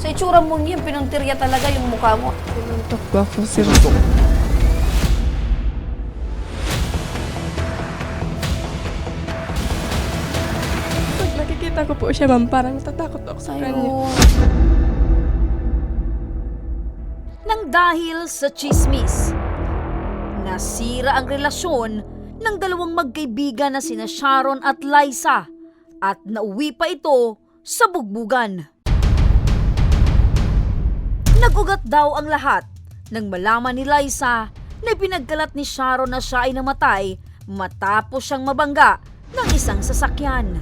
Sa itsura mo niyan, pinuntirya talaga yung mukha mo. Sinuntok po ako. Sinuntok. Pag nakikita ko po siya, ma'am, parang natatakot ako sa kanya. Nang dahil sa chismis, nasira ang relasyon ng dalawang magkaibigan na sina Sharon at Liza at nauwi pa ito sa bugbugan. Nagugat daw ang lahat nang malaman ni Liza na pinagkalat ni Sharon na siya ay namatay matapos siyang mabangga ng isang sasakyan.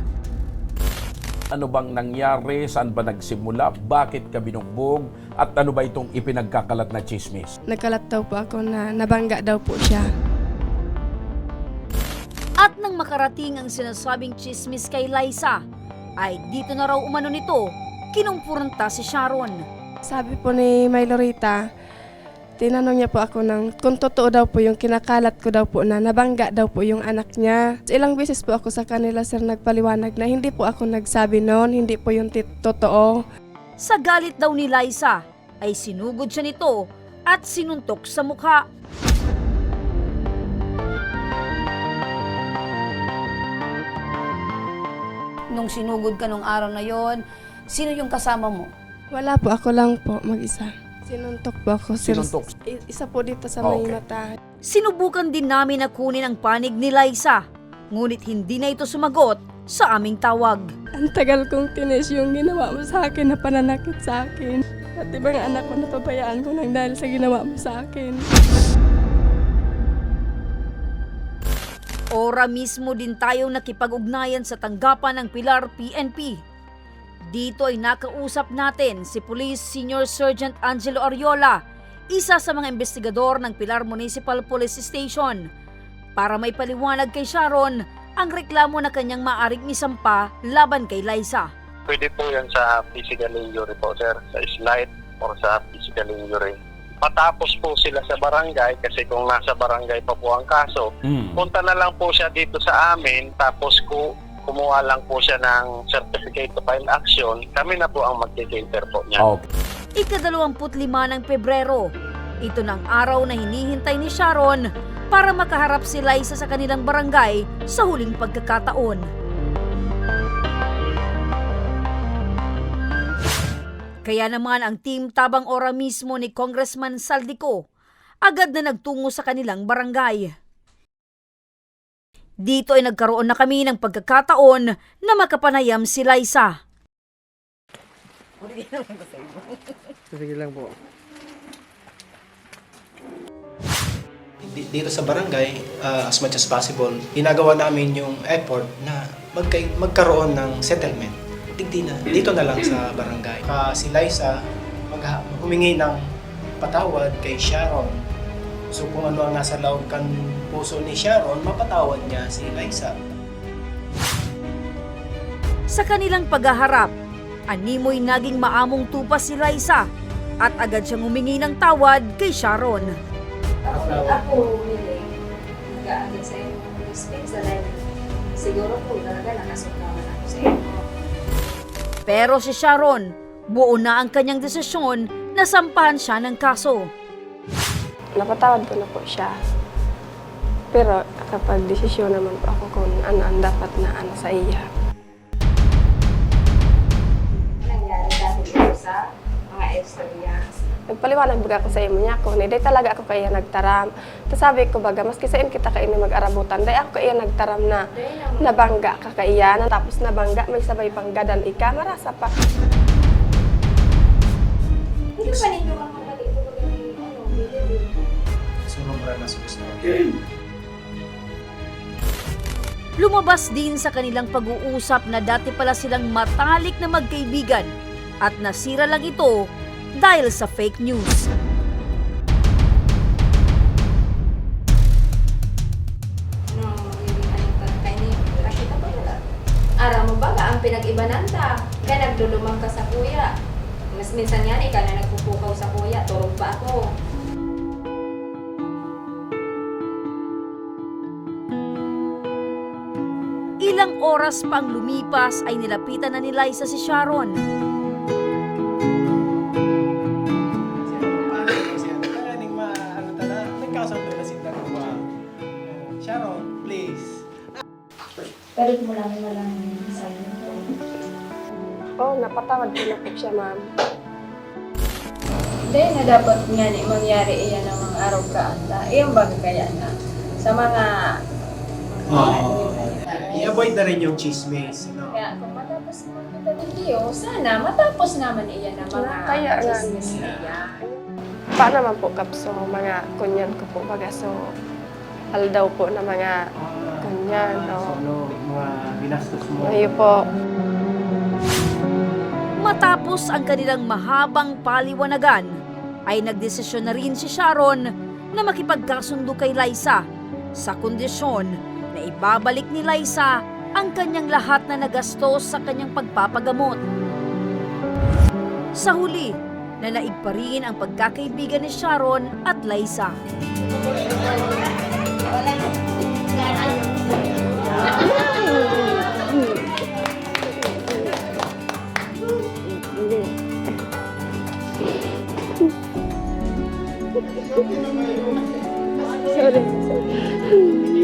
Ano bang nangyari? Saan ba nagsimula? Bakit ka binugbog? At ano ba itong ipinagkakalat na chismis? Nagkalat daw po ako na nabangga daw po siya. At nang makarating ang sinasabing chismis kay Liza, ay dito na raw umano nito, kinumpuranta si Sharon. Sabi po ni May Lorita, tinanong niya po ako ng kung totoo daw po yung kinakalat ko daw po na nabangga daw po yung anak niya. Ilang beses po ako sa kanila sir nagpaliwanag na hindi po ako nagsabi noon, hindi po yung totoo. Sa galit daw ni Liza, ay sinugod siya nito at sinuntok sa mukha. Nung sinugod ka nung araw na yon, sino yung kasama mo? Wala po, ako lang po mag-isa. Sinuntok po ako sir. Sinuntok. I- Isa po dito sa may Okay. mata. Sinubukan din namin na kunin ang panig ni Liza, ngunit hindi na ito sumagot sa aming tawag. Ang tagal kong tinis yung ginawa mo sa akin na pananakit sa akin. At ibang anak ko napabayaan ko nang dahil sa ginawa mo sa akin. Ora mismo din tayong nakipag-ugnayan sa tanggapan ng Pilar PNP. Dito ay nakausap natin si Police Senior Sergeant Angelo Ariola, isa sa mga investigador ng Pilar Municipal Police Station, para may paliwanag kay Sharon ang reklamo na kanyang maaring misampa laban kay Liza. Pwede po yan sa physical injury po, sir. Sa slight or sa physical injury. Matapos po sila sa barangay kasi kung nasa barangay pa po ang kaso, Mm. punta na lang po siya dito sa amin tapos ku kumuha lang po siya ng certificate to file action. Kami na po ang mag-cater po niya. Okay. Ikadalawamput-lima ng Pebrero. Ito ng araw na hinihintay ni Sharon para makaharap si Liza sa kanilang barangay sa huling pagkakataon. Kaya naman ang team Tabang Ora mismo ni Congressman Saldico agad na nagtungo sa kanilang barangay. Dito ay nagkaroon na kami ng pagkakataon na makapanayam si Liza. Sige lang po. Di- dito sa barangay, uh, as much as possible, ginagawa namin yung effort na magka- magkaroon ng settlement. Digdi na, dito na lang sa barangay. Uh, si Liza mag- humingi ng patawad kay Sharon. So kung ano ang nasa loob kan puso ni Sharon, mapatawad niya si Liza. Sa kanilang paghaharap, animoy naging maamong tupa si Liza at agad siyang humingi ng tawad kay Sharon. Ako nag-aagad sa respect sa life. Siguro po talaga nakasukaman ako sa. Pero si Sharon, buo na ang kanyang desisyon na sampahan siya ng kaso. Napatawad ko na po siya. Pero kapag desisyon naman po ako kung ano ang dapat na ano sa iya. Nangyari dahil sa mga experience. Nagpaliwanag baga ako sa imo niya ko, hindi talaga ako kaya nagtaram. Tapos sabi ko baga, maski sa kita kaini mag-arabutan, dahil ako kaya nagtaram na nabangga ka kaya, tapos nabangga, may sabay pang gadal ika, marasa pa. Hindi pa ninyo Sumubra na sa gusto. Lumabas din sa kanilang pag-uusap na dati pala silang matalik na magkaibigan at nasira lang ito dahil sa fake news. No, hindi anong pagkaini. Nakita ko wala. Araw mo ba ang pinag-ibanan ta? Kaya nagdulumang ka sa kuya. Mas minsan yan, ikaw na nagpupukaw sa kuya. Turog pa ako. Ilang oras pang lumipas ay nilapitan na ni Liza si Sharon. Sharon, please. Pero mo lang na lang sa Oo, oh, napatawad ko na po siya, ma'am. Hindi na dapat nga ni mangyari iyan ang mga araw ka ah, na. Ba kaya na? Sa mga... Oo. I-avoid na rin yung chismis. No? Kaya kung matapos naman kita ng Dio, sana matapos naman iyan ng mga Kaya nga. chismis niya. Pa naman po kapso, mga kunyan ko po baga. So, aldaw po na mga kunyan. No? Ano, mga binastos mo. Ngayon po, Matapos ang kanilang mahabang paliwanagan, ay nagdesisyon na rin si Sharon na makipagkasundo kay Liza sa kondisyon na ibabalik ni Liza ang kanyang lahat na nagastos sa kanyang pagpapagamot. Sa huli, nanaig pa rin ang pagkakaibigan ni Sharon at Liza. Tunay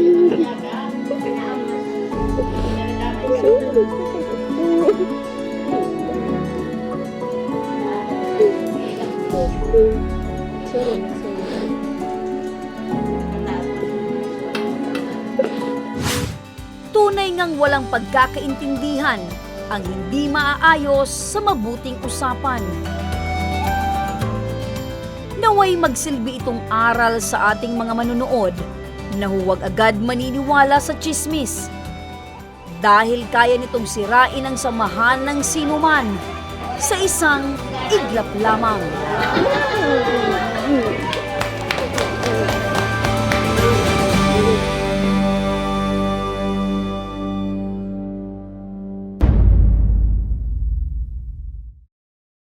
ngang walang pagkakaintindihan ang hindi maaayos sa mabuting usapan. Naway magsilbi itong aral sa ating mga manunood na huwag agad maniniwala sa chismis dahil kaya nitong sirain ang samahan ng sinuman sa isang iglap lamang.